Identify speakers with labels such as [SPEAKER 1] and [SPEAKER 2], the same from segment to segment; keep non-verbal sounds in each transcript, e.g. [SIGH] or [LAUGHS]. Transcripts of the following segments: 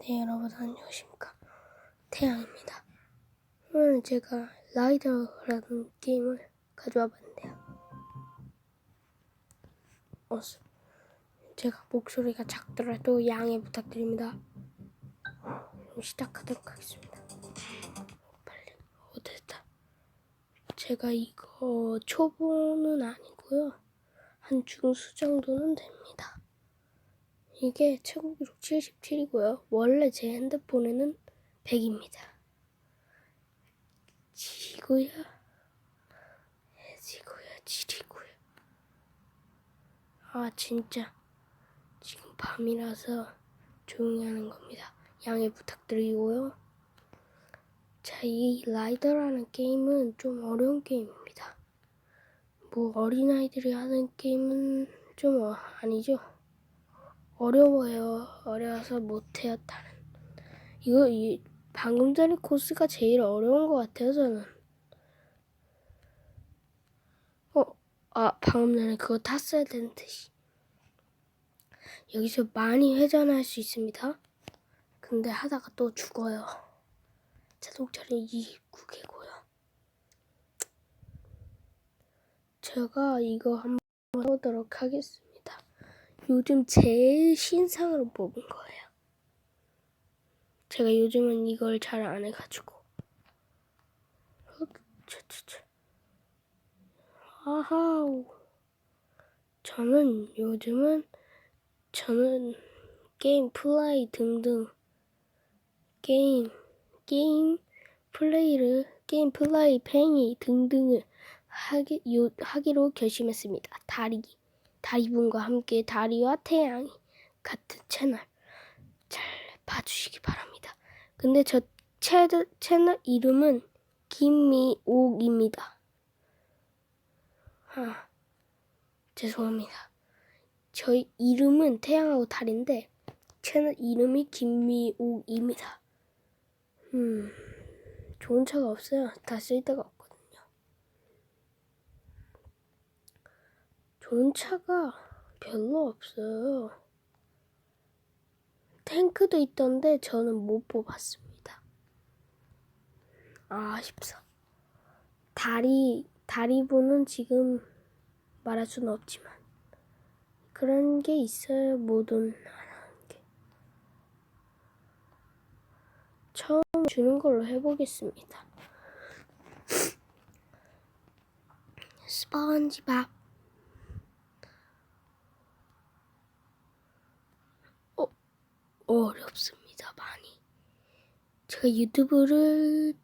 [SPEAKER 1] 네, 여러분 안녕하십니까. 태양입니다. 오늘 제가 라이더라는 게임을 가져와 봤는데요. 어, 제가 목소리가 작더라도 양해 부탁드립니다. 시작하도록 하겠습니다. 빨리, 어, 됐다. 제가 이거 초보는 아니고요. 한 중수 정도는 됩니다. 이게 최고 기록 77이고요. 원래 제 핸드폰에는 100입니다. 지구야, 지구야, 지리구야. 아 진짜 지금 밤이라서 조용히 하는 겁니다. 양해 부탁드리고요. 자, 이 라이더라는 게임은 좀 어려운 게임입니다. 뭐 어린아이들이 하는 게임은 좀 어, 아니죠. 어려워요. 어려워서 못해요, 다른. 이거, 이, 방금 전에 코스가 제일 어려운 것 같아요, 저는. 어, 아, 방금 전에 그거 탔어야 되는데, 씨. 여기서 많이 회전할 수 있습니다. 근데 하다가 또 죽어요. 자동차는 29개고요. 제가 이거 한번 해보도록 하겠습니다. 요즘 제일 신상으로 뽑은 거예요. 제가 요즘은 이걸 잘 안 해가지고. 차차차. 아하우. 저는 요즘은 저는 게임 플레이 등등 게임 게임 플레이를 게임 플레이 팽이 등등을 하기 요, 하기로 결심했습니다. 다리 다리분과 함께 다리와 태양이 같은 채널 잘 봐주시기 바랍니다. 근데 저 채, 채널 이름은 김미옥입니다. 아, 죄송합니다. 저희 이름은 태양하고 달인데 채널 이름이 김미옥입니다. 음, 좋은 차가 없어요. 다 쓸 데가 없거든요. 좋은 차가 별로 없어요. 탱크도 있던데 저는 못 뽑았습니다. 아, 아쉽다. 다리, 다리분은 지금 말할 수는 없지만 그런 게 있어요. 뭐든 하는 게. 처음 주는 걸로 해보겠습니다. [LAUGHS] 스펀지밥. 어, 어렵습니다, 많이. 제가 유튜브를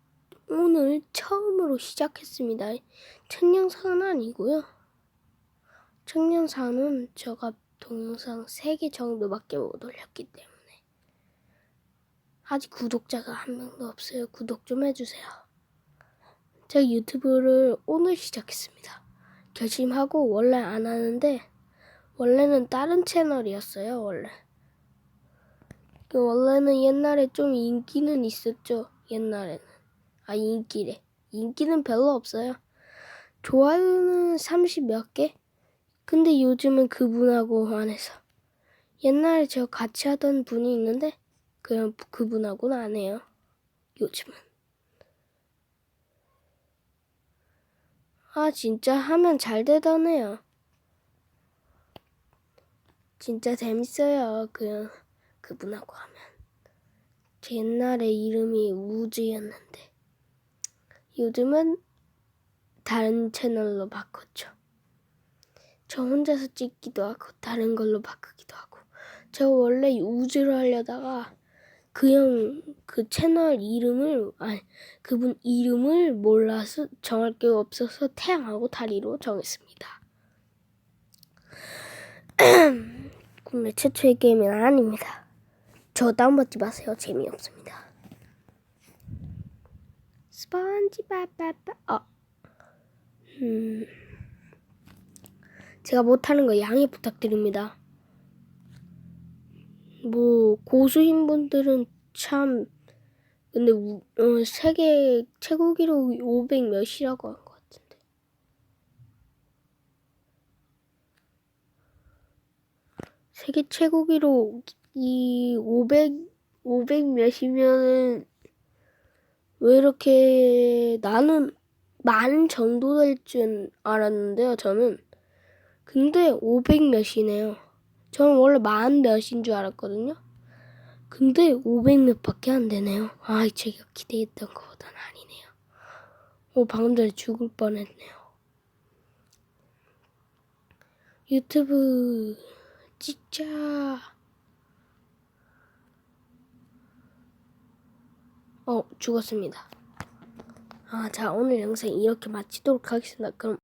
[SPEAKER 1] 오늘 처음으로 시작했습니다. 첫 영상은 아니고요. 첫 영상은 제가 동영상 3개 정도밖에 못 올렸기 때문에 아직 구독자가 한 명도 없어요. 구독 좀 해주세요. 제가 유튜브를 오늘 시작했습니다. 결심하고 원래 안 하는데 원래는 다른 채널이었어요. 원래 그 원래는 옛날에 좀 인기는 있었죠. 옛날에는 아 인기래 인기는 별로 없어요. 좋아요는 30 몇 개? 근데 요즘은 그분하고 안 해서 옛날에 저 같이 하던 분이 있는데 그냥 그분하고는 안 해요. 요즘은. 아 진짜 하면 잘 되더네요. 진짜 재밌어요. 그 그분하고 하면. 제 옛날에 이름이 우즈였는데 요즘은 다른 채널로 바꿨죠. 저 혼자서 찍기도 하고 다른 걸로 바꾸기도 하고 저 원래 우즈로 하려다가 그냥 그 채널 이름을 아니 그분 이름을 몰라서 정할 게 없어서 태양하고 다리로 정했습니다. [CLEARS THROAT] 국내 최초의 게임은 아닙니다. 저 다운받지 마세요. 재미없습니다. 스펀지바바바 어. 음. 제가 못하는 거 양해 부탁드립니다. 뭐 고수인 분들은 참 근데 우, 어, 세계 최고 기록 500 몇이라고 한 것 같은데. 세계 최고 기록 이 500 500 몇이면은 왜 이렇게 나는 만 정도 될 줄 알았는데요, 저는. 근데 500 몇이네요. 저는 원래 만 몇인 줄 알았거든요. 근데 500 몇밖에 안 되네요. 아, 제가 기대했던 것보단 아니네요. 오, 방금 전에 죽을 뻔했네요. 유튜브 진짜 어 죽었습니다. 아, 자 오늘 영상 이렇게 마치도록 하겠습니다. 그럼